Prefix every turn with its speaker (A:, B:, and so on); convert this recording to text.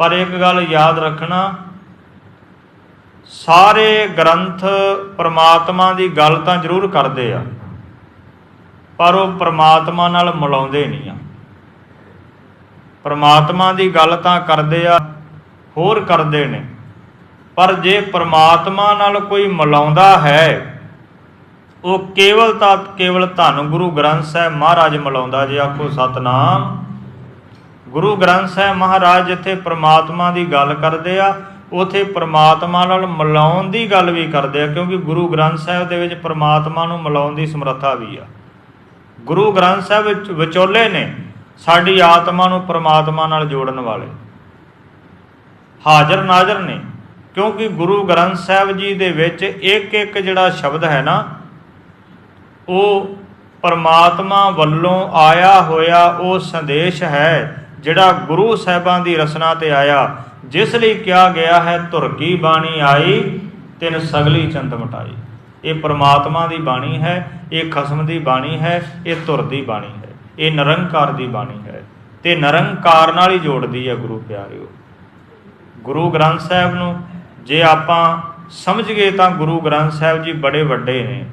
A: ਪਰ ਇੱਕ ਗੱਲ ਯਾਦ ਰੱਖਣਾ, ਸਾਰੇ ਗ੍ਰੰਥ ਪ੍ਰਮਾਤਮਾ ਦੀ ਗੱਲ ਤਾਂ ਜ਼ਰੂਰ ਕਰਦੇ ਆ, ਪਰ ਉਹ ਪ੍ਰਮਾਤਮਾ ਨਾਲ ਮਿਲਾਉਂਦੇ ਨਹੀਂ ਆ। ਪ੍ਰਮਾਤਮਾ ਦੀ ਗੱਲ ਤਾਂ ਕਰਦੇ ਆ, ਹੋਰ ਕਰਦੇ ਨੇ, ਪਰ ਜੇ ਪ੍ਰਮਾਤਮਾ ਨਾਲ ਕੋਈ ਮਿਲਾਉਂਦਾ ਹੈ, ਉਹ ਕੇਵਲ ਤਾਂ ਕੇਵਲ ਧੰਨ ਗੁਰੂ ਗ੍ਰੰਥ ਸਾਹਿਬ ਮਹਾਰਾਜ ਮਿਲਾਉਂਦਾ ਜੇ ਆਖੋ ਸਤਨਾਮ। ਗੁਰੂ ਗ੍ਰੰਥ ਸਾਹਿਬ ਮਹਾਰਾਜ ਜਿੱਥੇ ਪ੍ਰਮਾਤਮਾ ਦੀ ਗੱਲ ਕਰਦੇ ਆ, ਉਥੇ ਪ੍ਰਮਾਤਮਾ ਨਾਲ ਮਿਲਾਉਣ ਦੀ ਗੱਲ ਵੀ ਕਰਦੇ ਆ, ਕਿਉਂਕਿ ਗੁਰੂ ਗ੍ਰੰਥ ਸਾਹਿਬ ਦੇ ਵਿੱਚ ਪ੍ਰਮਾਤਮਾ ਨੂੰ ਮਿਲਾਉਣ ਦੀ ਸਮਰੱਥਾ ਵੀ ਆ। ਗੁਰੂ ਗ੍ਰੰਥ ਸਾਹਿਬ ਵਿੱਚ ਵਿਚੋਲੇ ਨੇ, ਸਾਡੀ ਆਤਮਾ ਨੂੰ ਪ੍ਰਮਾਤਮਾ ਨਾਲ ਜੋੜਨ ਵਾਲੇ। ਹਾਜ਼ਰ ਨਾਜ਼ਰ ਨੇ, ਕਿਉਂਕਿ ਗੁਰੂ ਗ੍ਰੰਥ ਸਾਹਿਬ ਜੀ ਦੇ ਵਿੱਚ ਇੱਕ ਇੱਕ ਜਿਹੜਾ ਸ਼ਬਦ ਹੈ ਨਾ, ਉਹ ਪਰਮਾਤਮਾ ਵੱਲੋਂ ਆਇਆ ਹੋਇਆ ਉਹ ਸੰਦੇਸ਼ ਹੈ। ਜਿਹੜਾ ਗੁਰੂ ਸਾਹਿਬਾਂ ਦੀ ਰਸਨਾ ਤੇ ਆਇਆ, ਜਿਸ ਲਈ ਕਿਹਾ ਗਿਆ ਹੈ, ਧੁਰ ਕੀ ਬਾਣੀ ਆਈ, ਤਿਨ ਸਗਲੀ ਚੰਦ ਮਟਾਈ। ਇਹ ਪਰਮਾਤਮਾ ਦੀ ਬਾਣੀ ਹੈ, ਇਹ ਖਸਮ ਦੀ ਬਾਣੀ ਹੈ, ਇਹ ਧੁਰ ਦੀ ਬਾਣੀ ਹੈ, ਇਹ ਨਿਰੰਕਾਰ ਦੀ ਬਾਣੀ ਹੈ। ਤੇ ਨਿਰੰਕਾਰ ਨਾਲ ਹੀ ਜੋੜਦੀ ਹੈ ਗੁਰੂ ਪਿਆਰਿਓ। ਗੁਰੂ ਗ੍ਰੰਥ ਸਾਹਿਬ ਨੂੰ ਜੇ ਆਪਾਂ ਸਮਝ ਗਏ ਤਾਂ ਗੁਰੂ ਗ੍ਰੰਥ ਸਾਹਿਬ ਜੀ ਬੜੇ ਵੱਡੇ ਨੇ।